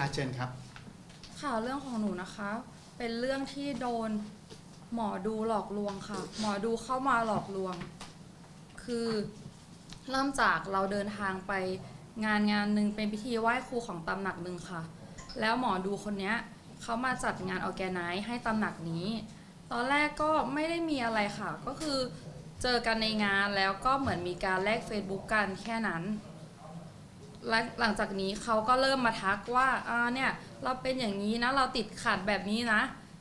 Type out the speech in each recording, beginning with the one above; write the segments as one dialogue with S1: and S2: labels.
S1: อาเชิญครับ
S2: ค่ะเรื่องของหนูนะคะ เป็นเรื่องที่โดนหมอดูหลอกลวงค่ะ หมอดูเข้ามาหลอกลวง คือเริ่มจากเราเดินทางไปงานงานหนึ่งเป็นพิธีไหว้ครูของตำหนักหนึ่งค่ะ แล้วหมอดูคนเนี้ยเขามาจัดงานออแกไนซ์ให้ตำหนักนี้ ตอนแรกก็ไม่ได้มีอะไรค่ะ ก็คือเจอกันในงานแล้วก็เหมือนมีการแลก Facebook กันแค่นั้น และหลังจากนี้เขาก็เริ่มมาทักว่าอ่าเนี่ยเราเป็นอย่างนี้นะเราติดขัดแบบนี้นะ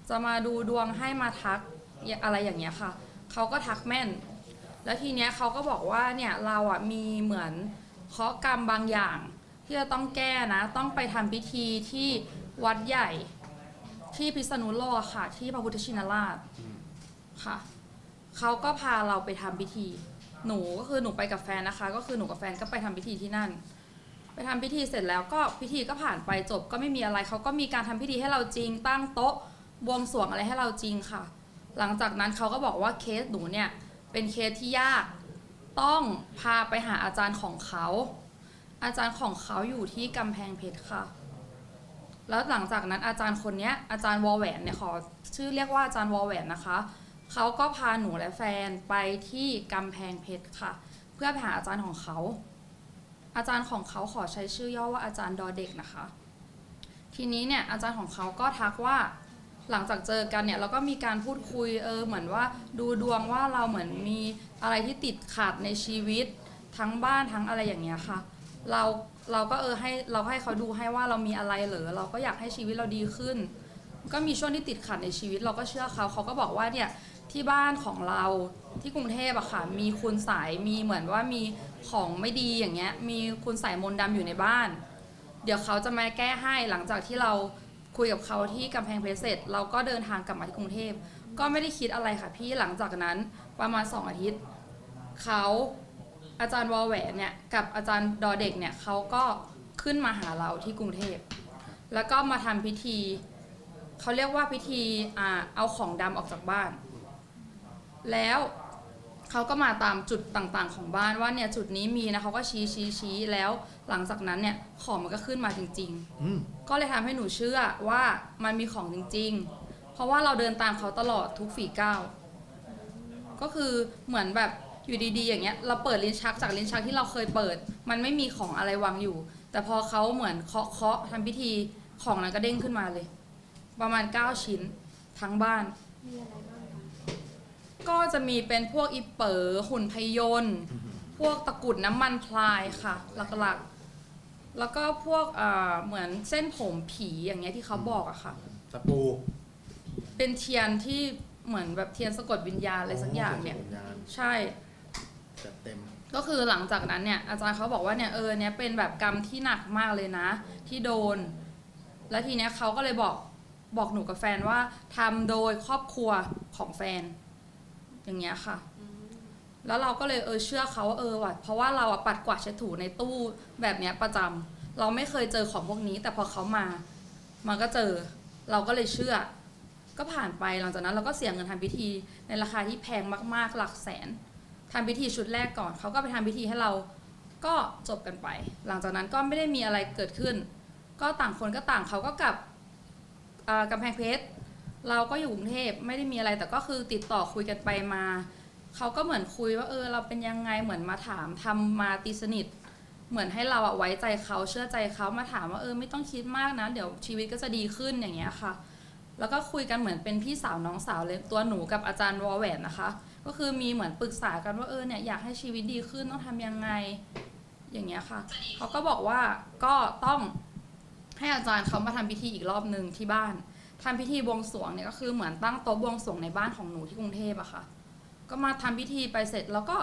S2: จะมาดูดวงให้มาทักอะไรอย่างเงี้ยค่ะเขาก็ทักแม่น แล้วทีเนี้ยเขาก็บอกว่าเนี่ยเราอะมีเหมือนเคราะกรรมบางอย่าง ที่จะต้องแก้นะ ต้องไปทำพิธีที่วัดใหญ่ที่พิษณุโลกค่ะ ที่พระพุทธชินราชค่ะเขาก็พาเราไปทำพิธี หนูก็คือหนูไปกับแฟนนะคะ ก็คือหนูกับแฟนก็ไปทำพิธีที่นั่น ทำพิธีเสร็จแล้วก็พิธีก็ผ่านไปจบก็ไม่มีอะไรเขาก็มีการทำพิธีให้เราจริง ตั้งโต๊ะบวงสรวงอะไรให้เราจริงค่ะ หลังจากนั้นเขาก็บอกว่าเคสหนูเนี่ยเป็นเคสที่ยากต้องพาไปหาอาจารย์ของเขา อาจารย์ของเขาอยู่ที่กำแพงเพชรค่ะ แล้วหลังจากนั้นอาจารย์คนนี้อาจารย์วอแหวนเนี่ยขอชื่อเรียกว่าอาจารย์วอแหวนนะคะเขาก็พาหนูและแฟนไปที่กำแพงเพชรค่ะ เพื่อไปหาอาจารย์ของเขา อาจารย์ของเขาขอใช้ชื่อย่อว่าอาจารย์ดอเด็กนะคะ ทีนี้เนี่ยอาจารย์ของเขาก็ทักว่าหลังจากเจอกันเนี่ยเราก็มีการพูดคุยเออเหมือนว่าดูดวงว่าเราเหมือนมีอะไรที่ติดขัดในชีวิตทั้งบ้านทั้งอะไรอย่างเงี้ยค่ะ เราเราก็เออให้เราให้เขาดูให้ว่าเรามีอะไรเหรอเราก็อยากให้ชีวิตเราดีขึ้น ก็มีช่วงที่ติดขัดในชีวิตเราก็เชื่อเขาเขาก็บอกว่าเนี่ยที่บ้านของเราที่กรุงเทพอะค่ะมีคุณสายมีเหมือนว่ามี ของไม่ดีอย่างเงี้ย มีคุณสายมนต์ดำอยู่ในบ้าน เดี๋ยวเขาจะมาแก้ให้หลังจากที่เราคุยกับเขาที่กำแพงเพชรเสร็จ เราก็เดินทางกลับมาที่กรุงเทพ ก็ไม่ได้คิดอะไรค่ะพี่หลังจากนั้นประมาณสองอาทิตย์ เขาอาจารย์วอแหวนเนี่ยกับอาจารย์ดอเด็กเนี่ยเขาก็ขึ้นมาหาเราที่กรุงเทพ แล้วก็มาทำพิธีเขาเรียกว่าพิธีอ่าเอาของดำออกจากบ้าน แล้ว เขาก็มาตามจุดต่างๆของบ้านว่าเนี่ยจุดนี้มีนะเขาก็ชี้ชี้ชี้แล้วหลังจากนั้นเนี่ยของมันก็ขึ้นมาจริงๆ
S1: อืม
S2: ก็เลยทำให้หนูเชื่อว่ามันมีของจริง ๆ เพราะว่าเราเดินตามเขาตลอดทุกฝีก้าวก็คือเหมือนแบบอยู่ดีๆ อย่างเงี้ยเราเปิดลิ้นชักจากลิ้นชักที่เราเคยเปิด มันไม่มีของอะไรวางอยู่ แต่พอเขาเหมือนเคาะเคาะทำพิธีของนั้นก็เด้งขึ้นมาเลย ประมาณ 9 ชิ้นทั้งบ้าน ก็จะมีเป็นพวกอีเป๋อหุ่นพยนต์ พวกตะกรุดน้ำมันพลายค่ะ หลักๆ แล้วก็พวกเอ่อเหมือนเส้นผมผีอย่างเงี้ยที่เขาบอกอะค่ะ
S1: ตะปู
S2: เป็นเทียนที่เหมือนแบบเทียนสะกดวิญญาณอะไรสักอย่างเนี่ย
S1: สัญญาณ
S2: ใช่
S1: จัดเต็ม
S2: ก็คือหลังจากนั้นเนี่ยอาจารย์เขาบอกว่าเนี่ยเออเนี่ยเป็นแบบกรรมที่หนักมากเลยนะ ที่โดน แล้วทีเนี้ยเขาก็เลยบอกบอกหนูกับแฟนว่าทำโดยครอบครัวของแฟน อย่างเงี้ยค่ะ แล้วเราก็เลยเออเชื่อเขาว่าเออว่ะเพราะว่าเราอะปัดกวาดเช็ดถูในตู้แบบเนี้ยประจำเราไม่เคยเจอของพวกนี้ แต่พอเขามามันก็เจอ เราก็เลยเชื่อ ก็ผ่านไปหลังจากนั้นเราก็เสียเงินทำพิธี ในราคาที่แพงมากๆหลักแสนทำพิธีชุดแรกก่อน เขาก็ไปทำพิธีให้เราก็จบกันไป หลังจากนั้นก็ไม่ได้มีอะไรเกิดขึ้น ก็ต่างคนก็ต่างเขาก็กลับอ่ากำแพงเพชร เราก็อยู่กรุงเทพไม่ได้มีอะไรแต่ก็คือติดต่อคุยกันไปมา เขาก็เหมือนคุยว่าเออเราเป็นยังไงเหมือนมาถามทำมาตีสนิท เหมือนให้เราอะไว้ใจเขาเชื่อใจเขามาถามว่าเออไม่ต้องคิดมากนะ เดี๋ยวชีวิตก็จะดีขึ้นอย่างเงี้ยค่ะ แล้วก็คุยกันเหมือนเป็นพี่สาวน้องสาวเลยตัวหนูกับอาจารย์วอแหวนนะคะ ก็คือมีเหมือนปรึกษากันว่าเออเนี่ยอยากให้ชีวิตดีขึ้นต้องทำยังไงอย่างเงี้ยค่ะเขาก็บอกว่าก็ต้องให้อาจารย์เขามาทำพิธีอีกรอบหนึ่งที่บ้าน ทำพิธีบวงสรวงเนี่ยก็คือเหมือนตั้งโต๊ะบวงสรวงในบ้านของหนูที่กรุงเทพอะค่ะ ก็มาทำพิธีไปเสร็จแล้วก็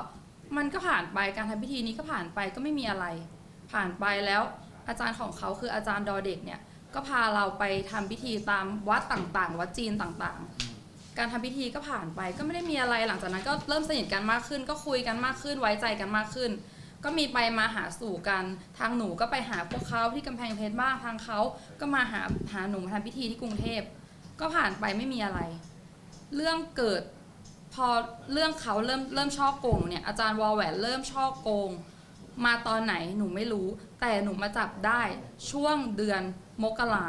S2: มันก็ผ่านไปการทำพิธีนี้ก็ผ่านไปก็ไม่มีอะไร ผ่านไปแล้วอาจารย์ของเขาคืออาจารย์ดอเด็กเนี่ยก็พาเราไปทำพิธีตามวัดต่างๆ วัดจีนต่างๆ การทำพิธีก็ผ่านไปก็ไม่ได้มีอะไรหลังจากนั้นก็เริ่มสนิทกันมากขึ้น ก็คุยกันมากขึ้นไว้ใจกันมากขึ้น ก็มีไปมาหาสู่กัน ทางหนูก็ไปหาพวกเขาที่กำแพงเพชรบ้างทางเขาก็มาหาหาหนูมาทำพิธีที่กรุงเทพ ก็ผ่านไปไม่มีอะไร เรื่องเกิดพอเรื่องเขาเริ่มเริ่มชอบโกงเนี่ยอาจารย์วอลแหวนเริ่มชอบโกง มาตอนไหนหนูไม่รู้ แต่หนูมาจับได้ช่วงเดือนมกรา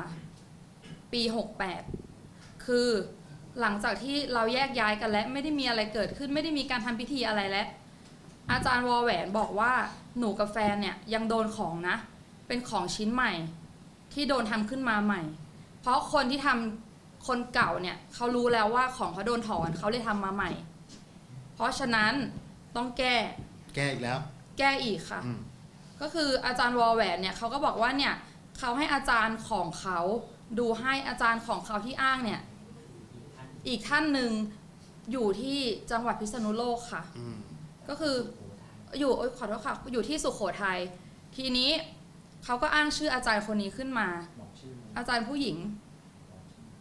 S2: ปี 68 คือหลังจากที่เราแยกย้ายกันแล้วไม่ได้มีอะไรเกิดขึ้นไม่ได้มีการทำพิธีอะไรแล้ว อาจารย์วอแหวนบอกว่าหนูกับแฟนเนี่ยยังโดนของนะ เป็นของชิ้นใหม่ ที่โดนทำขึ้นมาใหม่ เพราะคนที่ทำคนเก่าเนี่ยเขารู้แล้วว่าของเขาโดนถอนเขาเลยทำมาใหม่ เพราะฉะนั้นต้องแก้
S1: แก้อีกแล้ว
S2: แก้อีกค่ะ
S1: อืม
S2: ก็คืออาจารย์วอแหวนเนี่ยเขาก็บอกว่าเนี่ยเขาให้อาจารย์ของเขาดูให้อาจารย์ของเขาที่อ้างเนี่ย อีกท่านหนึ่งอยู่ที่จังหวัดพิษณุโลกค่ะ
S1: อืม
S2: ก็คืออยู่โอ๊ยขอโทษค่ะอยู่ที่สุโขทัยทีนี้เขาก็อ้างชื่ออาจารย์คนนี้ขึ้นมา อาจารย์ผู้หญิง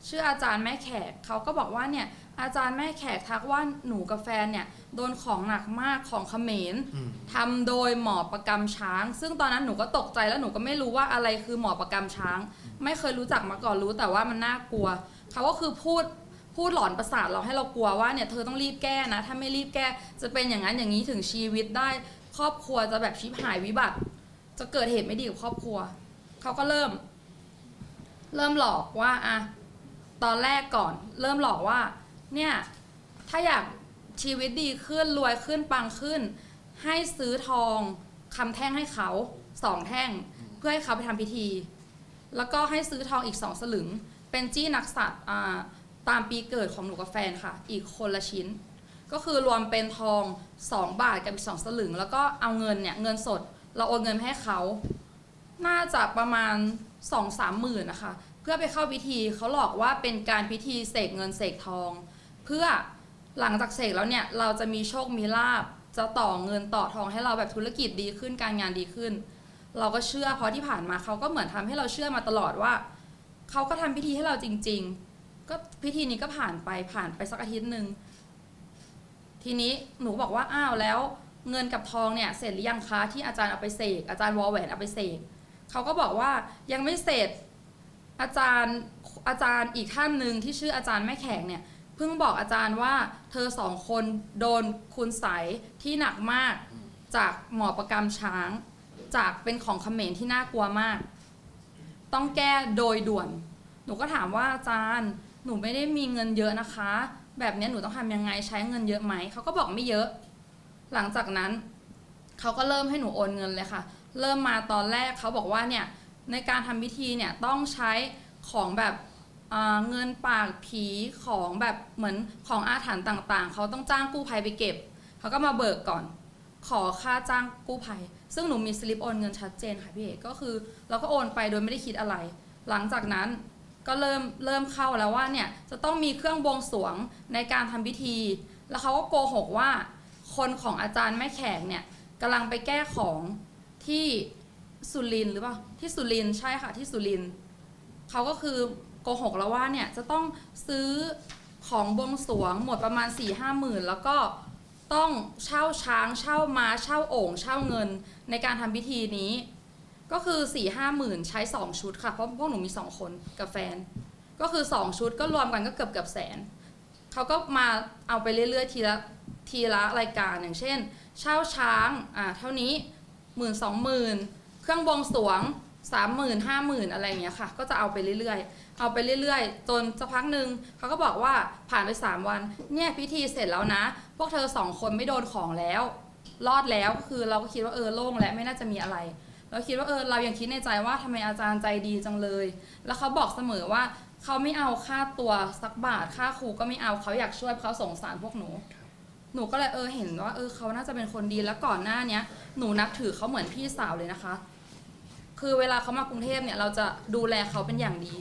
S2: ชื่ออาจารย์แม่แขกเขาก็บอกว่าเนี่ยอาจารย์แม่แขกทักว่าหนูกับแฟนเนี่ยโดนของหนักมากของเขมร
S1: อืม
S2: ทำโดยหมอประกำช้าง ซึ่งตอนนั้นหนูก็ตกใจแล้วหนูก็ไม่รู้ว่าอะไรคือหมอประกำช้าง ไม่เคยรู้จักมาก่อนรู้แต่ว่ามันน่ากลัวเขาก็คือพูด พูดหลอนประสาทเราให้เรากลัวว่าเนี่ยเธอต้องรีบแก้นะ ถ้าไม่รีบแก้จะเป็นอย่างนั้นอย่างนี้ถึงชีวิตได้ ครอบครัวจะแบบชิบหายวิบัติ จะเกิดเหตุไม่ดีกับครอบครัวเขาก็เริ่ม เริ่มหลอกว่าอะตอนแรกก่อน เริ่มหลอกว่า เนี่ยถ้าอยากชีวิตดีขึ้นรวยขึ้นปังขึ้น ให้ซื้อทองคำแท่งให้เขาสองแท่ง เพื่อให้เขาไปทำพิธี แล้วก็ให้ซื้อทองอีกสองสลึง เป็นจี้นักสัตว์อ่า ตามปีเกิดของหนูกับแฟนค่ะ อีกคนละชิ้น ก็คือรวมเป็นทอง 2 บาทกับอีกสองสลึง แล้วก็เอาเงินเนี่ยเงินสด เราโอนเงินให้เขา น่าจะประมาณ2องสามหมื่นนะคะ เพื่อไปเข้าพิธีเขาหลอกว่าเป็นการพิธีเสกเงินเสกทอง เพื่อหลังจากเสกแล้วเนี่ยเราจะมีโชคมีลาบจะต่อเงินต่อทองให้เราแบบธุรกิจดีขึ้นการงานดีขึ้น เราก็เชื่อเพราะที่ผ่านมาเขาก็เหมือนทำให้เราเชื่อมาตลอดว่าเขาก็ทำพิธีให้เราจริง ๆ ก็พิธีนี้ก็ผ่านไปผ่านไปสักอาทิตย์หนึ่งทีนี้หนูบอกว่าอ้าวแล้ว เงินกับทองเนี่ยเสร็จหรือยังคะที่อาจารย์เอาไปเสกอาจารย์วอลแหวนเอาไปเสกเขาก็บอกว่ายังไม่เสร็จอาจารย์อาจารย์อีกท่านหนึ่งที่ชื่ออาจารย์แม่แขกเนี่ยเพิ่งบอกอาจารย์ว่าเธอสองคนโดนคุณใสยที่หนักมากจากหมอประกำช้าง จากเป็นของเขมรที่น่ากลัวมาก ต้องแก้โดยด่วน หนูก็ถามว่าอาจารย์ หนูไม่ได้มีเงินเยอะนะคะ แบบนี้หนูต้องทำยังไงใช้เงินเยอะไหมเขาก็บอกไม่เยอะ หลังจากนั้นเขาก็เริ่มให้หนูโอนเงินเลยค่ะ เริ่มมาตอนแรกเขาบอกว่าเนี่ยในการทำพิธีเนี่ยต้องใช้ของแบบเงินปากผีของแบบเหมือนของอาถรรพ์ต่างๆ เขาต้องจ้างกู้ภัยไปเก็บ เขาก็มาเบิกก่อน ขอค่าจ้างกู้ภัย ซึ่งหนูมีสลิปโอนเงินชัดเจนค่ะพี่เอกก็คือ เราก็โอนไปโดยไม่ได้คิดอะไร หลังจากนั้น ก็เริ่มเริ่มเข้าแล้วว่าเนี่ยจะต้องมีเครื่องบวงสรวงในการทำพิธี แล้วเขาก็โกหกว่า คนของอาจารย์แม่แขกเนี่ยกำลังไปแก้ของที่สุรินหรือเปล่าที่สุรินใช่ค่ะที่สุรินเขาก็คือโกหกแล้วว่าเนี่ยจะต้องซื้อของบวงสรวงหมดประมาณ4ี่ห้าหมื่นแล้วก็ต้องเช่าช้างเช่าม้าเช่าโอ่งเช่าเงินในการทำพิธีนี้ ก็คือ4ี่ห้าหมื่นใช้ 2 ชุดค่ะ เพราะพวกหนูมี 2 คนกับแฟน ก็คือ 2 ชุดก็รวมกันก็เกือบเกือบแสน เขาก็มาเอาไปเรื่อยๆ ทีละทีละรายการอย่างเช่น เช่าช้างอ่าเท่านี้หมื่นสองหมื่นเครื่องบวงสวงสามหมื่นห้าหมื่นอะไรอย่างเงี้ยค่ะ ก็จะเอาไปเรื่อยๆ เอาไปเรื่อยๆ จนสักพักหนึ่งเขาก็บอกว่าผ่านไป3วัน เนี่ยพิธีเสร็จแล้วนะ พวกเธอสองคนไม่โดนของแล้ว รอดแล้วก็คือเราก็คิดว่าเออโล่งแล้วไม่น่าจะมีอะไร เราคิดว่าเออเรายังคิดในใจว่าทำไมอาจารย์ใจดีจังเลย แล้วเขาบอกเสมอว่าเขาไม่เอาค่าตัวสักบาทค่าครูก็ไม่เอาเขาอยากช่วยเพราะเขาสงสารพวกหนู หนูก็เลยเออเห็นว่าเออเขาน่าจะเป็นคนดีแล้วก่อนหน้าเนี้ยหนูนับถือเขาเหมือนพี่สาวเลยนะคะ คือเวลาเขามากรุงเทพเนี่ยเราจะดูแลเขาเป็นอย่างดี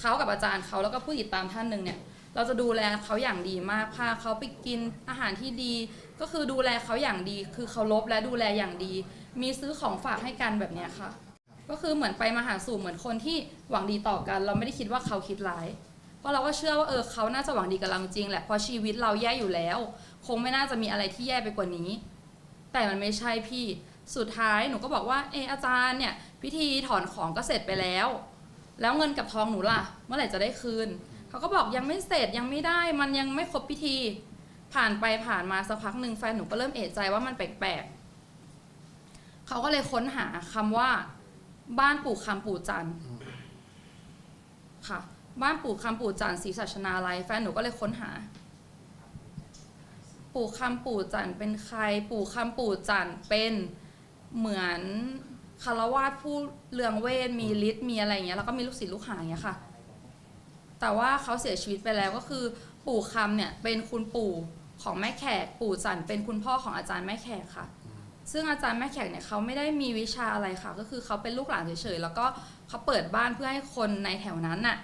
S2: เขากับอาจารย์เขาแล้วก็ผู้ติดตามท่านหนึ่งเนี่ย เราจะดูแลเขาอย่างดีมากพาเขาไปกินอาหารที่ดี ก็คือดูแลเขาอย่างดี คือเคารพและดูแลอย่างดี มีซื้อของฝากให้กันแบบนี้ค่ะ ก็คือเหมือนไปมาหาสู่เหมือนคนที่หวังดีต่อกัน เราไม่ได้คิดว่าเขาคิดร้าย เพราะเราก็เชื่อว่าเออเขาน่าจะหวังดีกับเราจริงแหละเพราะชีวิตเราแย่อยู่แล้ว คงไม่น่าจะมีอะไรที่แย่ไปกว่านี้ แต่มันไม่ใช่พี่สุดท้ายหนูก็บอกว่าเอออาจารย์เนี่ยพิธีถอนของก็เสร็จไปแล้ว แล้วเงินกับทองหนูล่ะ เมื่อไหร่จะได้คืน เขาก็บอกยังไม่เสร็จยังไม่ได้มันยังไม่ครบพิธี ผ่านไปผ่านมาสักพักหนึ่งแฟนหนูก็เริ่มเอะใจว่ามันแปลกๆเขาก็เลยค้นหาคำว่า บ้านปู่คำปู่จันค่ะ บ้านปู่คำปู่จันศรีสัชนาลัยแฟนหนูก็เลยค้นหา ปู่คำปู่จันเป็นใคร ปู่คำปู่จันเป็นเหมือนคารวาสผู้เรืองเวทมีฤทธิ์มีอะไรอย่างเงี้ยแล้วก็มีลูกศิษย์ลูกหาอย่างเงี้ยค่ะ แต่ว่าเขาเสียชีวิตไปแล้วก็คือปู่คำเนี่ยเป็นคุณปู่ของแม่แขก ปู่จันทร์เป็นคุณพ่อของอาจารย์แม่แขกค่ะ ซึ่งอาจารย์แม่แขกเนี่ยเขาไม่ได้มีวิชาอะไรค่ะ ก็คือเขาเป็นลูกหลานเฉยๆแล้วก็เขาเปิดบ้านเพื่อให้คนในแถวนั้นน่ะ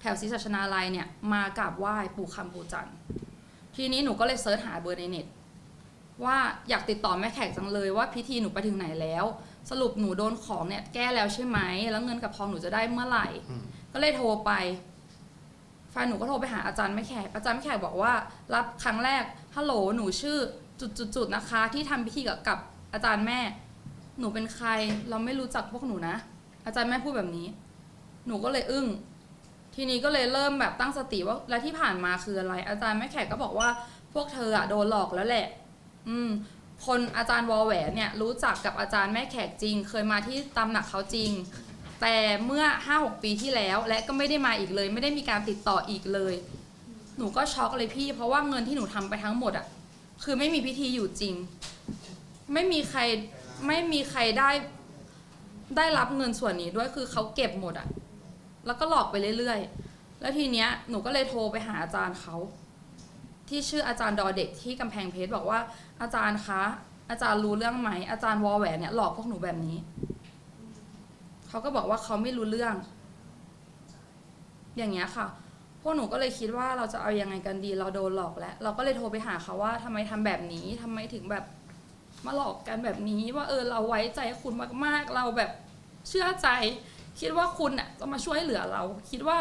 S2: แถวศรีสัชนาลัยเนี่ยมากราบไหว้ปู่คำปู่จันทร์ทีนี้หนูก็เลยเซิร์ชหาเบอร์ในเน็ตว่าอยากติดต่อแม่แขกจังเลยว่าพิธีหนูไปถึงไหนแล้ว สรุปหนูโดนของเนี่ยแก้แล้วใช่ไหมแล้วเงินกับทองหนูจะได้เมื่อไหร่
S1: อืม
S2: ก็เลยโทรไป แฟนหนูก็โทรไปหาอาจารย์แม่แขกอาจารย์แม่แขกบอกว่า รับครั้งแรกฮัลโหลหนูชื่อจุดๆนะคะ ที่ทำพิธีกับกับอาจารย์แม่ หนูเป็นใครเราไม่รู้จักพวกหนูนะ อาจารย์แม่พูดแบบนี้ หนูก็เลยอึ้งทีนี้ก็เลยเริ่มแบบตั้งสติว่าแล้วที่ผ่านมาคืออะไร อาจารย์แม่แขกก็บอกว่า พวกเธออะโดนหลอกแล้วแหละ อืม คนอาจารย์วอแหวนเนี่ยรู้จักกับอาจารย์แม่แขกจริง เคยมาที่ตำหนักเขาจริง แต่เมื่อ 5-6 ปีที่แล้ว และก็ไม่ได้มาอีกเลย ไม่ได้มีการติดต่ออีกเลย หนูก็ช็อกเลยพี่ เพราะว่าเงินที่หนูทำไปทั้งหมดอะ คือไม่มีพิธีอยู่จริง ไม่มีใครไม่มีใครได้ได้รับเงินส่วนนี้ด้วยคือเขาเก็บหมดอะ แล้วก็หลอกไปเรื่อยๆ แล้วทีเนี้ยหนูก็เลยโทรไปหาอาจารย์เขาที่ชื่ออาจารย์ดอเด็กที่กำแพงเพชรบอกว่าอาจารย์คะ อาจารย์รู้เรื่องไหมอาจารย์วอแหวนเนี่ยหลอกพวกหนูแบบนี้ เขาก็บอกว่าเขาไม่รู้เรื่อง อย่างเงี้ยค่ะ พวกหนูก็เลยคิดว่าเราจะเอายังไงกันดี เราโดนหลอกแล้ว เราก็เลยโทรไปหาเขาว่าทำไมทำแบบนี้ทำไมถึงแบบมาหลอกกันแบบนี้ ว่าเออเราไว้ใจคุณมากๆ เราแบบเชื่อใจ คิดว่าคุณน่ะจะมาช่วยเหลือเรา คิดว่า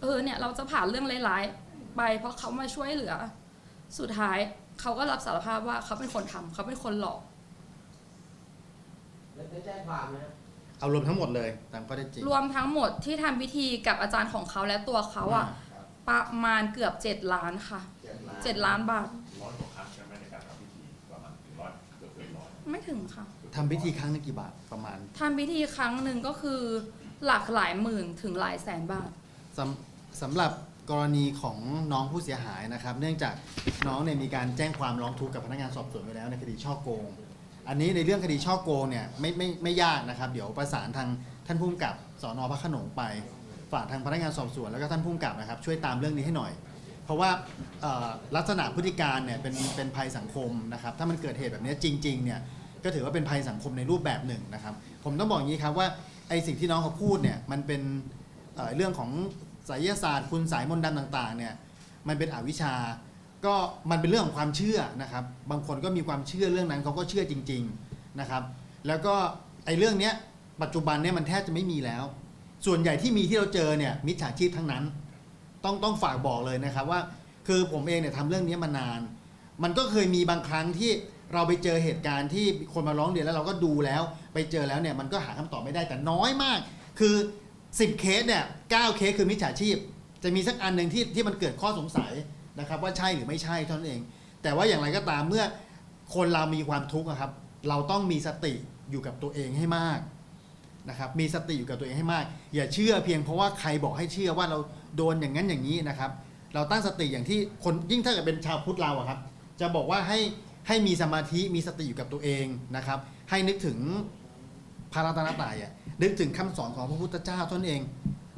S2: เออเนี่ยเราจะผ่านเรื่องร้ายๆไปเพราะเขามาช่วยเหลือ สุดท้ายเขาก็รับสารภาพว่าเขาเป็นคนทำเขาเป็นคนหลอก
S3: แล้วได้แจ้งความนะ
S1: เอารวมทั้งหมดเลยตามข้อได้จริง
S2: รวมทั้งหมดที่ทำพิธีกับอาจารย์ของเขาและตัวเขาอะประมาณเกือบเจ็ดล้านค่ะเจ็ดล้านบาท
S4: ร้อยกว่าครั้งใช่ไหมในการทำพิธีประมาณถึงร้อยเกือบเกือบร้อย
S2: ไม่ถึงค่ะ
S1: ทำพิธีครั้งหนึงกี่บาทประมาณ
S2: ทำพิธีครั้งหนึ่งก็คือหลักหลายหมื่นถึงหลายแสนบาท
S1: สำสำหรับกรณีของน้องผู้เสียหายนะครับ เนื่องจากน้องเนี่ยมีการแจ้งความร้องทุกข์กับพนักงานสอบสวนไปแล้วในคดีช่อโกง อันนี้ในเรื่องคดีช่อโกงเนี่ยไม่ไม่ไม่ยากนะครับ เดี๋ยวประสานทางท่านผู้กำกับสอนอพระโขนงไป ฝากทางพนักงานสอบสวนแล้วก็ท่านผู้กำกับนะครับ ช่วยตามเรื่องนี้ให้หน่อย เพราะว่าเอ่อลักษณะพฤติการเนี่ยเป็นเป็นภัยสังคมนะครับ ถ้ามันเกิดเหตุแบบนี้จริงๆเนี่ยก็ถือว่าเป็นภัยสังคมในรูปแบบหนึ่งนะครับ ผมต้องบอกอย่างนี้ครับว่าไอสิ่งที่น้องเขาพูดเนี่ยมันเป็นเอ่อเรื่องของไสยศาสตร์คุณสายมนต์ดำต่างๆเนี่ยมันเป็นอวิชชา ก็มันเป็นเรื่องของความเชื่อนะครับ บางคนก็มีความเชื่อเรื่องนั้นเขาก็เชื่อจริง ๆนะครับ แล้วก็ไอ้เรื่องเนี้ยปัจจุบันเนี่ยมันแทบจะไม่มีแล้ว ส่วนใหญ่ที่มีที่เราเจอเนี่ยมิจฉาชีพทั้งนั้น ต้องต้องฝากบอกเลยนะครับว่า คือผมเองเนี่ยทำเรื่องนี้มานาน มันก็เคยมีบางครั้งที่เราไปเจอเหตุการณ์ที่คนมาร้องเรียนแล้วเราก็ดูแล้ว ไปเจอแล้วเนี่ยมันก็หาคำตอบไม่ได้แต่น้อยมาก คือ 10 เคสเนี่ยเเคสคือมิจฉาชีพ จะมีสักอันหนึ่งที่ที่มันเกิดข้อสงสัย นะครับว่าใช่หรือไม่ใช่เท่านั้นเอง แต่ว่าอย่างไรก็ตามเมื่อคนเรามีความทุกข์ครับ เราต้องมีสติอยู่กับตัวเองให้มากนะครับมีสติอยู่กับตัวเองให้มาก อย่าเชื่อเพียงเพราะว่าใครบอกให้เชื่อว่าเราโดนอย่างนั้นอย่างนี้นะครับ เราตั้งสติอย่างที่คนยิ่งถ้าเกิดเป็นชาวพุทธเราอะครับ จะบอกว่าให้ให้มีสมาธิมีสติอยู่กับตัวเองนะครับ ให้นึกถึงพระรัตนตรัยอะนึกถึงคำสอนของพระพุทธเจ้าท่านเอง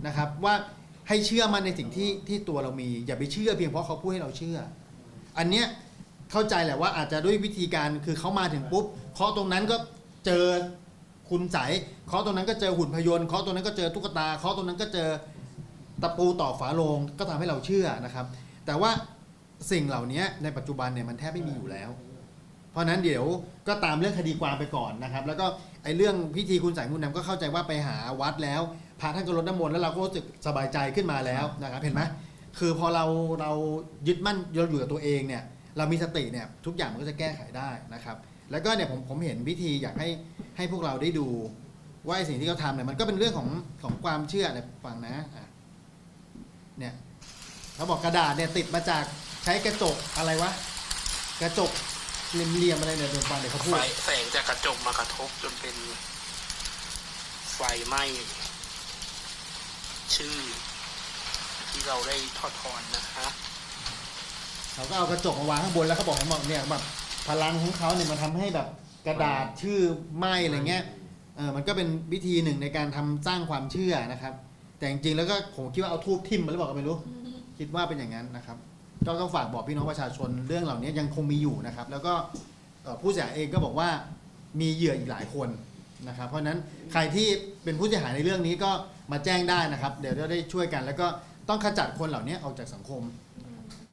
S1: นะครับว่า ให้เชื่อมันในสิ่งที่ที่ตัวเรามี อย่าไปเชื่อเพียงเพราะเขาพูดให้เราเชื่อ อันเนี้ยเข้าใจแหละว่าอาจจะด้วยวิธีการคือเขามาถึงปุ๊บเคาะตรงนั้นก็เจอคุณใสยเคาะตรงนั้นก็เจอหุ่นพยนต์เคาะตรงนั้นก็เจอตุ๊กตาเคาะตรงนั้นก็เจอตะปูต่อฝาโลงก็ทำให้เราเชื่อนะครับ แต่ว่าสิ่งเหล่านี้ในปัจจุบันเนี่ยมันแทบไม่มีอยู่แล้ว เพราะนั้นเดี๋ยวก็ตามเรื่องคดีความไปก่อนนะครับ แล้วก็ไอ้เรื่องพิธีคุณใส่คุณนำก็เข้าใจว่าไปหาวัดแล้ว พระท่านก็รดน้ำมนต์แล้วเราก็รู้สึกสบายใจขึ้นมาแล้วนะครับเห็นไหมคือพอเราเรายึดมั่นเราอยู่กับตัวเองเนี่ยเรามีสติเนี่ยทุกอย่างมันก็จะแก้ไขได้นะครับ แล้วก็เนี่ยผมผมเห็นวิธีอยากให้ให้พวกเราได้ดูว่าไอ้สิ่งที่เขาทำเนี่ยมันก็เป็นเรื่องของของความเชื่อเนี่ยฟังนะอะเนี่ยเขาบอกกระดาษเนี่ยติดมาจากใช้กระจกอะไรวะกระจกเหลี่ยมๆอะไรเนี่ยโดนฟังเดี๋ยวเขาพู
S3: ไฟ
S1: ด
S3: แสงจากกระจกมากระทบจนเป็นไฟไหม้ ชื่อ ที่เราได้ทอดทอนนะคะ
S1: เขาก็เอากระจกมาวางข้างบนแล้วเขาบอกให้บอกเนี่ยแบบพลังของเขาเนี่ยมันทำให้แบบกระดาษชื่อไหมอะไรเงี้ยเออมันก็เป็นวิธีหนึ่งในการทำสร้างความเชื่อนะครับ แต่จริงๆแล้วก็ผมคิดว่าเอาทูบทิ่มมาหรือเปล่าก็ไม่รู้ คิดว่าเป็นอย่างนั้นนะครับก็ต้องฝากบอกพี่น้องประชาชนเรื่องเหล่านี้ยังคงมีอยู่นะครับ แล้วก็เอ่อผู้เสียหายเองก็บอกว่ามีเหยื่ออีกหลายคนนะครับ เพราะฉะนั้นใครที่เป็นผู้เสียหายในเรื่องนี้ก็ มาแจ้งได้นะครับ เดี๋ยวจะได้ช่วยกัน แล้วก็ต้องขจัดคนเหล่านี้ออกจากสังคม